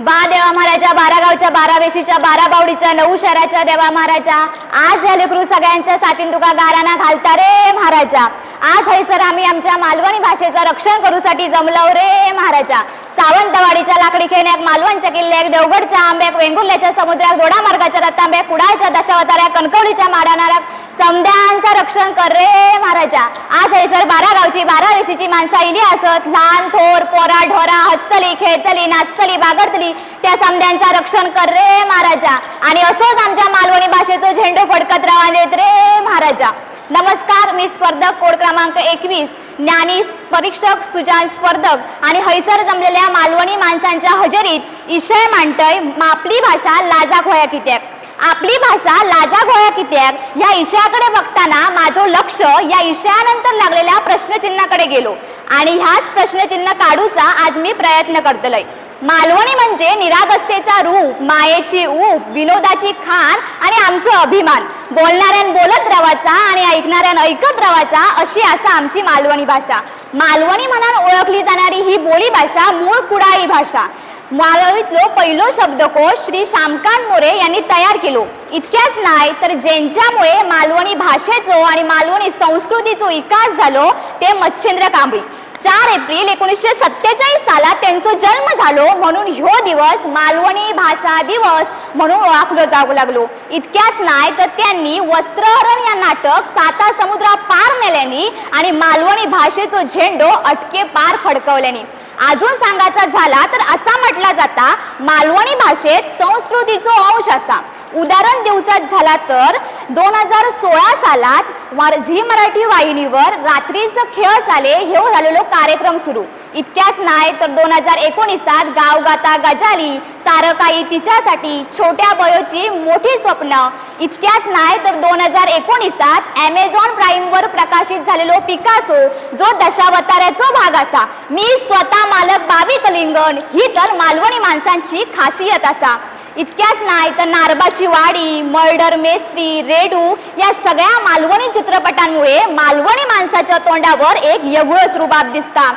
बा देवा महाराजा बारा गावच्या बारा वेशीच्या बारा बावडीच्या नऊ शहराच्या देवा महाराजा. आज झाले लेकरू सगळ्यांच्या साथीन तुका गाराना घालता रे महाराजा. आज हैसर आम्ही आमच्या मालवणी भाषेचं रक्षण करूसाठी जमलो रे महाराजा. सावंतवाडीच्या लाकडी खेण्याक मालवणच्या किल्ल्याक देवगडच्या आंब्याक वेंगुर्ल्याच्या समुद्रात दोडा मार्गाच्या कुडाळच्या दशावताऱ्या कणकवलीच्या माडानाराक समद्यांचं रक्षण कर रे महाराजा. आज हैसर बारा गावची बारा वेशीची माणसं इली असत. लहान थोर पोरा ढोरा हसतली खेळतली नाचतली बागडतली त्या समद्यांचा रक्षण कर रे महाराजा. आणि असोच आमच्या मालवणी भाषेचं झेंडू फडकत रवा देत रे महाराजा. नमस्कार मी स्पर्धक कोड क्रमांक एकवीस ज्ञानी परीक्षक सुजान स्पर्धक आणि हैसर जमलेल्या मालवणी माणसांच्या हजेरीत इशय मांडतय आपली भाषा लाजा घोया कित्याक? आपली भाषा लाजा घोया कित्याक? ह्या इशयाकडे बघताना माझं लक्ष या इशयानंतर लागलेल्या प्रश्नचिन्हाकडे गेलो. आणि ह्याच प्रश्नचिन्ह काढूचा आज मी प्रयत्न करतलय. मालवणी म्हणजे निरागस्तेचा रूप मायेची ऊप विनोदाची खान आणि आमचं अभिमान. बोलणाऱ्यान बोलत रवाचा आणि ऐकणाऱ्यान ऐकत रवाचा अशी असा आमची मालवणी भाषा. मालवणी म्हणून ओळखली जाणारी ही बोली भाषा मूळ कुडाळी भाषा. मालवणीतलो पहिलो शब्दकोश श्री श्यामकांत मोरे यांनी तयार केलो. इतक्याच नाही तर ज्यांच्यामुळे मालवणी भाषेचो आणि मालवणी संस्कृतीचो विकास झालो ते मच्छिंद्र कांबळी. चार एप्रिल एकोणीसशे सत्तेचाळीस सालात त्यांचा जन्म झालो म्हणून ह्यो दिवस मालवणी भाषा दिवस म्हणून ओळखलो जाऊ लागलो. इतक्याच नाही तर त्यांनी वस्त्रहरण या नाटक साता समुद्रा पार नेल्याने आणि मालवणी भाषेचो झेंडो अटके पार फडकवल्याने. अजून सांगायचा झाला तर असा म्हटला जाता मालवणी भाषेत संस्कृतीचो अंश असा. उदाहरण दिवसात झाला तर दोन हजार सोळा सालात झी मराठी वाहिनीवर रात्रीचं खेळ चाले हे झालेलो कार्यक्रम सुरू. इतक्याच नाही तर दोन हजार एकोणीसात गाव गाता गजाली सारं काही तिच्यासाठी छोट्या बयोची मोठी स्वप्न. इतक्याच नाही तर दोन हजार एकोणीसात ॲमेझॉन प्राईमवर प्रकाशित झालेलो पिकासो जो दशावताराचो भाग असा. मी स्वतः मालक बावी कलिंगण ही तर मालवणी माणसांची खासियत असा. इतक्याच नाही तर नारबाची वाडी मर्डर मेस्त्री रेडू या सगळ्या मालवणी चित्रपटांमुळे मालवणी माणसाच्या तोंडावर एक यगुळच रुबाब दिसता.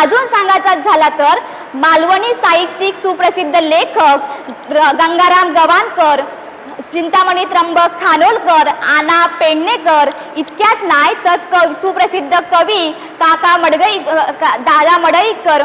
अजून सांगायचा झाला तर मालवणी साहित्यिक सुप्रसिद्ध लेखक गंगाराम गवानकर चिंतामणी त्र्यंबक खानोलकर आना पेडणेकर इतक्याच नाही तर कव सुप्रसिद्ध कवी काका मडगई का- दादा मडईकर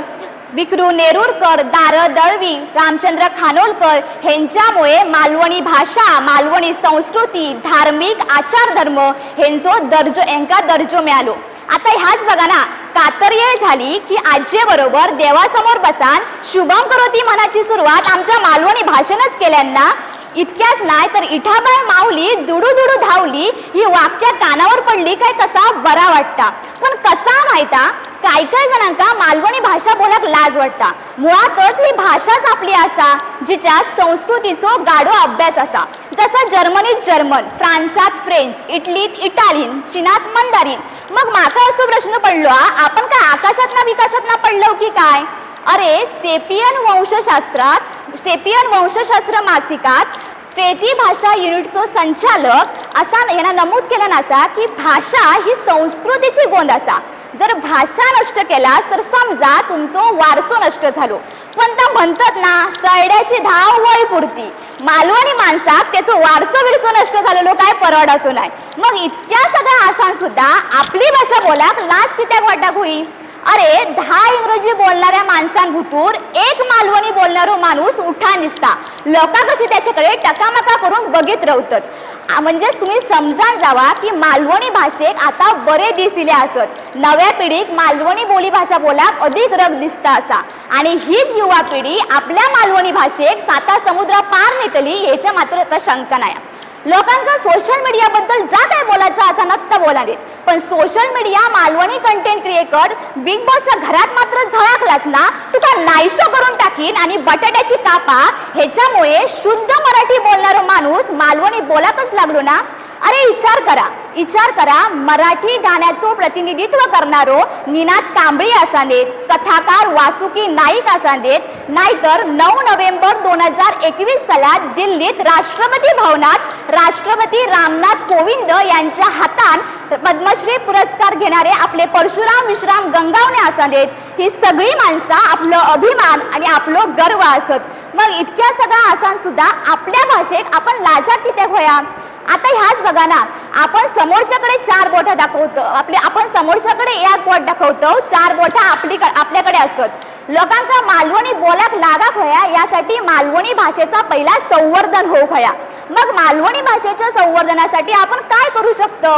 विक्रू नेरुरकर दार दळवी रामचंद्र खानोलकर ह्यांच्यामुळे मालवणी भाषा मालवणी संस्कृती धार्मिक आचारधर्म ह्यांचो दर्जो यांका दर्जो मिळालो. आता ह्याच बघा ना कातर्य झाली की आजी बरोबर देवासमोर बसान शुभम करोती मनाची सुरुवात आमच्या मालवणी भाषणच केल्यांना. इतक्याच नाही तर इठाबाई माऊली दुडू दुडू धावली ही वाक्य कानावर पडली काय कसा बरा वाटता. पण कसा माहिता? काय काय जणांका मालवणी भाषा बोलाक लाज वाटता. मुळातच ही भाषाच आपली असा जिच्यात संस्कृतीचो गाढो अभ्यास असा. जसा जर्मनीत जर्मन फ्रान्सात फ्रेंच इटलीत इटालियन चीनात मंदारीन. मग माका असं प्रश्न पडलो आपण काय आकाशात ना विकासात ना पडलो की काय? अरे सेपियन वंशशास्त्रात सेपियन वंशशास्त्र मासिकात स्टेटी भाषा युनिटचो संचालक असा यांना नमूद केला नसा की भाषा ही संस्कृतीची गोंद असा. जर भाषा नष्ट केलास तर समजा तुमचो वारसो नष्ट झालो. पण त्या म्हणतात ना सळड्याची धाव वय पुरती. मालवणी माणसाक त्याचं वारसो विरसो नष्ट झालेलो काय परवडाचो नाही. मग इतक्या सगळ्या आसान सुद्धा आपली भाषा बोलाक लाज कित्याक वाटाक होई अरे दहा इंग्रजी बोलणाऱ्या माणसांभूतूर एक मालवणी बोलणारो माणूस उठान दिसता लोका कशी त्याच्याकडे टकामका करून बघित रावतात. म्हणजेच तुम्ही समजान जावा की मालवणी भाषेक आता बरे दिस इले असत नव्या पिढीक मालवणी बोली भाषा बोलाक अधिक रग दिसता असा आणि हीच युवा पिढी आपल्या मालवणी भाषेक साता समुद्र पार नेतली याच्या मात्र आता शंका नाही लोकांका सोशल मीडियाबद्दल जा काय बोलायचं असा नक्का बोला देत. पण social media Malvani content creator Big बॉसच्या घरात मात्र झळकलाच ना तुका नाहीसं करून टाकीन आणि बटाट्याची कापा ह्याच्यामुळे शुद्ध मराठी बोलणारा माणूस मालवणी बोलाकच लागलो ना? अरे विचार करा. विचार करा मराठी गाण्याचं प्रतिनिधित्व करणारो निनाद कांबळी असांदेत कथाकार वासुकी नाईक असांदेत नाहीतर नऊ नोव्हेंबर दोन हजार एकवीस सालात दिल्लीत राष्ट्रपती भवनात राष्ट्रपती रामनाथ कोविंद यांच्या हातान पद्मश्री पुरस्कार घेणारे आपले परशुराम विश्राम गंगावणे असांदेत. ही सगळी माणसं आपलं अभिमान आणि आपलं गर्व असत. मग इतक्या सगळा आसान सुद्धा आपल्या भाषेत आपण लाजात किती होया आता ह्याच बघा ना आपण समोरच्याकडे चार बोटा दाखवतो आपले आपण समोरच्याकडे एक बोट दाखवतो चार बोटा आपली आपल्याकडे असतात. लोकांका मालवणी बोलाक लागा होया यासाठी मालवणी भाषेचा पहिला संवर्धन होऊ होया मग मालवणी भाषेच्या संवर्धनासाठी आपण काय करू शकतो?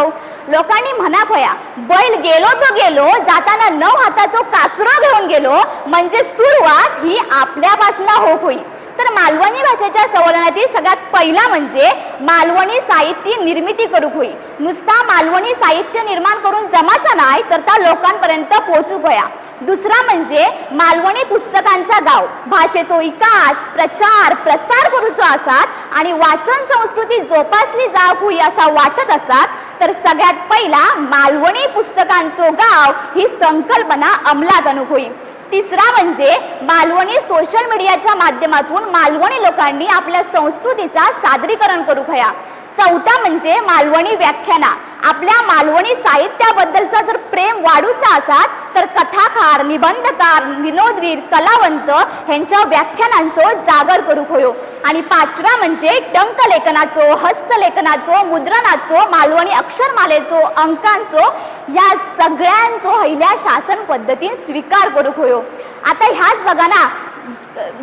लोकांनी म्हणा होया बैल गेलो तो गेलो जाताना नऊ हाताचो कासरो घेऊन गेलो म्हणजे सुरुवात ही आपल्यापासून हो होई. तर मालवणी भाषेच्या संवर्धनातील सगळ्यात पहिला म्हणजे मालवणी साहित्य निर्मिती करूक होई. नुसता मालवणी साहित्य निर्माण करून जमाचा नाही तर त्या लोकांपर्यंत पोहोचूक होया. दुसरा म्हणजे मालवणी पुस्तकांचा गाव. भाषेचो विकास प्रचार प्रसार करूचो आसात आणि वाचन संस्कृती जोपासली जावक असा वाटत असात तर सगळ्यात पहिला मालवणी पुस्तकांचो गाव ही संकल्पना अंमलात आणूक होई. तिसरा म्हणजे मालवणी सोशल मीडियाच्या माध्यमातून मालवणी लोकांनी आपल्या संस्कृतीचा सादरीकरण करू हया चौथा म्हणजे मालवणी व्याख्याना. आपल्या मालवणी साहित्याबद्दलचा जर प्रेम वाढूचा असाल तर कथाकार निबंधकार विनोदवीर कलावंत ह्यांच्या व्याख्यानांचो जागर करूक होयो आणि पाचवा म्हणजे टंकलेखनाचो हस्तलेखनाचो मुद्रणाचो मालवणी अक्षरमालेचो अंकांचो या सगळ्यांचो पहिल्या शासन पद्धतीन स्वीकार करूक होयो आता ह्याच बघा ना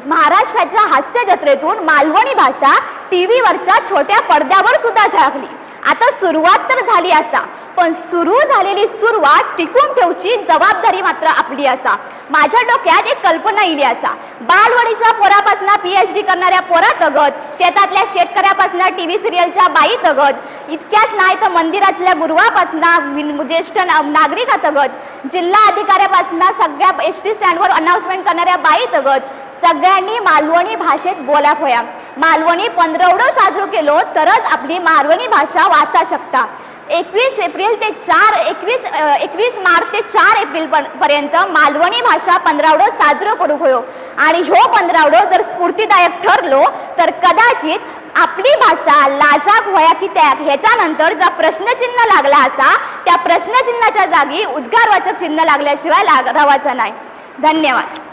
महाराष्ट्राच्या हास्य जत्रेतून मालवणी भाषा टीव्हीवरच्या छोट्या पडद्यावर सुद्धा झळकली आता सुरुवात तर झाली असा पण सुरू झालेली सुरुवात टिकून ठेवची जबाबदारी मात्र आपली असा. माझ्या डोक्यात एक कल्पना इली असा. बालवडीच्या पोरापासून पीएच डी करणाऱ्या पोरा तगत शेतातल्या शेतकऱ्यापासून टीव्ही सिरियलच्या बाई तगत इतक्याच नाही तर मंदिरातल्या गुरुवापासून ज्येष्ठ ना- तगत जिल्हा अधिकाऱ्यापासून सगळ्या एस टी स्टँडवर अनाऊन्समेंट करणाऱ्या बाई तगत सगळ्यांनी मालवणी भाषेत बोला होया मालवणी पंधरवडं साजरो केलो तरच आपली मालवणी भाषा वाचा शकता. एकवीस एप्रिल ते चार एकवीस एकवीस मार्च ते चार एप्रिल पर्यंत मालवणी भाषा पंधरावडं साजरो करू होयो आणि ह्यो पंधरावडं जर स्फूर्तीदायक ठरलो तर कदाचित आपली भाषा लाजाक होया की त्या ह्याच्यानंतर जा प्रश्नचिन्ह लागला असा त्या प्रश्नचिन्हाच्या जागी उद्गारवाचक चिन्ह लागल्याशिवाय लाग राहायचं नाही. धन्यवाद.